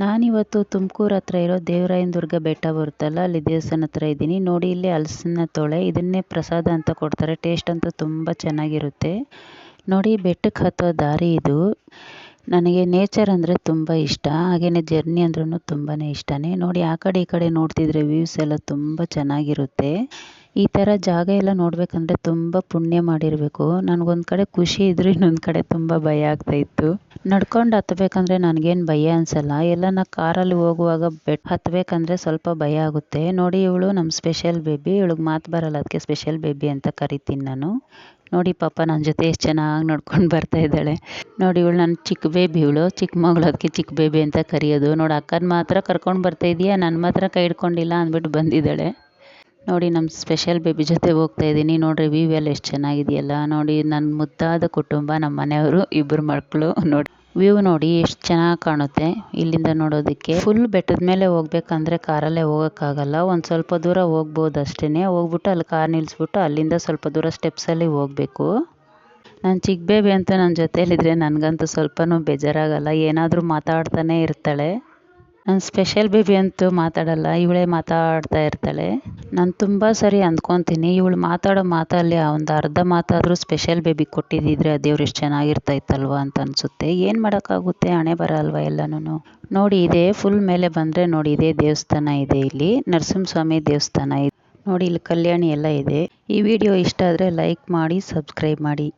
ನಾನಿವತ್ತು ತುಮಕೂರು ಹತ್ರ ಇರೋ ದೇವರಾಯನ ದುರ್ಗ ಬೆಟ್ಟ ಬರುತ್ತಲ್ಲ, ಅಲ್ಲಿ ದೇವಸ್ಥಾನ ಹತ್ರ ಇದ್ದೀನಿ. ನೋಡಿ, ಇಲ್ಲಿ ಹಲಸಿನ ತೊಳೆ, ಇದನ್ನೇ ಪ್ರಸಾದ ಅಂತ ಕೊಡ್ತಾರೆ. ಟೇಸ್ಟ್ ಅಂತೂ ತುಂಬ ಚೆನ್ನಾಗಿರುತ್ತೆ. ನೋಡಿ ಬೆಟ್ಟಕ್ಕೆ ಹತ್ತೋ ದಾರಿ ಇದು. ನನಗೆ ನೇಚರ್ ಅಂದರೆ ತುಂಬ ಇಷ್ಟ. ಹಾಗೆಯೇ ಜರ್ನಿ ಅಂದ್ರೂ ತುಂಬಾ ಇಷ್ಟನೇ. ನೋಡಿ, ಆ ಕಡೆ ಈ ಕಡೆ ನೋಡ್ತಿದ್ರೆ ವ್ಯೂಸ್ ಎಲ್ಲ ತುಂಬ ಚೆನ್ನಾಗಿರುತ್ತೆ. ಈ ಥರ ಜಾಗ ಎಲ್ಲ ನೋಡಬೇಕಂದ್ರೆ ತುಂಬ ಪುಣ್ಯ ಮಾಡಿರಬೇಕು. ನನಗೊಂದು ಕಡೆ ಖುಷಿ ಇದ್ದರೂ ಇನ್ನೊಂದು ಕಡೆ ತುಂಬ ಭಯ ಆಗ್ತಾಯಿತ್ತು ನಡ್ಕೊಂಡು ಹತ್ತಬೇಕಂದ್ರೆ ನನಗೇನು ಭಯ ಅನಿಸಲ್ಲ. ಎಲ್ಲನ ಕಾರಲ್ಲಿ ಹೋಗುವಾಗ ಬೆಟ್ ಹತ್ತಬೇಕಂದ್ರೆ ಸ್ವಲ್ಪ ಭಯ ಆಗುತ್ತೆ. ನೋಡಿ ಇವಳು ನಮ್ಮ ಸ್ಪೆಷಲ್ ಬೇಬಿ. ಇವಳಿಗೆ ಮಾತು ಬರಲ್ಲ. ಅದಕ್ಕೆ ಸ್ಪೆಷಲ್ ಬೇಬಿ ಅಂತ ಕರಿತೀನಿ ನಾನು. ನೋಡಿ ಪಾಪ ನನ್ನ ಜೊತೆ ಎಷ್ಟು ಚೆನ್ನಾಗಿ ನಡ್ಕೊಂಡು ಬರ್ತಾ ಇದ್ದಾಳೆ. ನೋಡಿ ಇವಳು ನನ್ನ ಚಿಕ್ಕ ಬೇಬಿ ಇವಳು. ಚಿಕ್ಕ ಮಗಳು ಅದಕ್ಕೆ ಚಿಕ್ಕ ಬೇಬಿ ಅಂತ ಕರೆಯೋದು. ನೋಡಿ ಅಕ್ಕನ ಮಾತ್ರ ಕರ್ಕೊಂಡು ಬರ್ತಾ ಇದೀಯಾ? ನನ್ನ ಮಾತ್ರ ಕೈ ಹಿಡ್ಕೊಂಡಿಲ್ಲ ಅಂದ್ಬಿಟ್ಟು ಬಂದಿದ್ದಾಳೆ. ನೋಡಿ ನಮ್ಮ ಸ್ಪೆಷಲ್ ಬೇಬಿ ಜೊತೆ ಹೋಗ್ತಾ ಇದ್ದೀನಿ. ನೋಡ್ರಿ ವ್ಯೂ ಎಲ್ಲ ಎಷ್ಟು ಚೆನ್ನಾಗಿದೆಯಲ್ಲ. ನೋಡಿ ನನ್ನ ಮುದ್ದಾದ ಕುಟುಂಬ ನಮ್ಮ ಮನೆಯವರು ಇಬ್ಬರು ಮಕ್ಕಳು ನೋಡಿ. ವ್ಯೂ ನೋಡಿ ಎಷ್ಟು ಚೆನ್ನಾಗಿ ಕಾಣುತ್ತೆ. ಇಲ್ಲಿಂದ ನೋಡೋದಕ್ಕೆ ಫುಲ್ ಬೆಟ್ಟದ ಮೇಲೆ ಹೋಗ್ಬೇಕಂದ್ರೆ ಕಾರಲ್ಲೇ ಹೋಗೋಕ್ಕಾಗಲ್ಲ. ಒಂದು ಸ್ವಲ್ಪ ದೂರ ಹೋಗ್ಬೋದು ಅಷ್ಟೇ ಹೋಗ್ಬಿಟ್ಟು ಅಲ್ಲಿ ಕಾರ್ ನಿಲ್ಲಿಸ್ಬಿಟ್ಟು ಅಲ್ಲಿಂದ ಸ್ವಲ್ಪ ದೂರ ಸ್ಟೆಪ್ಸಲ್ಲಿ ಹೋಗಬೇಕು. ನಾನು ಚಿಕ್ಕ ಬೇಬಿ ಅಂತ ನನ್ನ ಜೊತೆಯಲ್ಲಿದ್ದರೆ ನನಗಂತೂ ಸ್ವಲ್ಪನೂ ಬೇಜಾರಾಗಲ್ಲ. ಏನಾದರೂ ಮಾತಾಡ್ತಾನೆ ಇರ್ತಾಳೆ. ನನ್ನ ಸ್ಪೆಷಲ್ ಬೇಬಿ ಅಂತೂ ಮಾತಾಡಲ್ಲ, ಇವಳೇ ಮಾತಾಡ್ತಾ ಇರ್ತಾಳೆ. ನಾನು ತುಂಬ ಸರಿ ಅಂದ್ಕೊತೀನಿ, ಇವಳು ಮಾತಾಡೋ ಮಾತಲ್ಲಿ ಒಂದು ಅರ್ಧ ಮಾತಾದರೂ ಸ್ಪೆಷಲ್ ಬೇಬಿ ಕೊಟ್ಟಿದ್ದಿದ್ರೆ ದೇವ್ರು ಎಷ್ಟು ಚೆನ್ನಾಗಿರ್ತಾ ಇತ್ತಲ್ವ ಅಂತ ಅನಿಸುತ್ತೆ. ಏನು ಮಾಡೋಕ್ಕಾಗುತ್ತೆ? ಹಣೆ ಬರಲ್ವ ಎಲ್ಲನೂ ನೋಡಿ, ಇದೆ ಫುಲ್ ಮೇಲೆ ಬಂದರೆ ನೋಡಿ, ಇದೇ ದೇವಸ್ಥಾನ ಇದೆ ಇಲ್ಲಿ. ನರಸಿಂಹಸ್ವಾಮಿ ದೇವಸ್ಥಾನ ಇದೆ. ನೋಡಿ, ಇಲ್ಲಿ ಕಲ್ಯಾಣಿ ಎಲ್ಲ ಇದೆ. ಈ ವಿಡಿಯೋ ಇಷ್ಟ ಆದರೆ ಲೈಕ್ ಮಾಡಿ ಸಬ್ಸ್ಕ್ರೈಬ್ ಮಾಡಿ.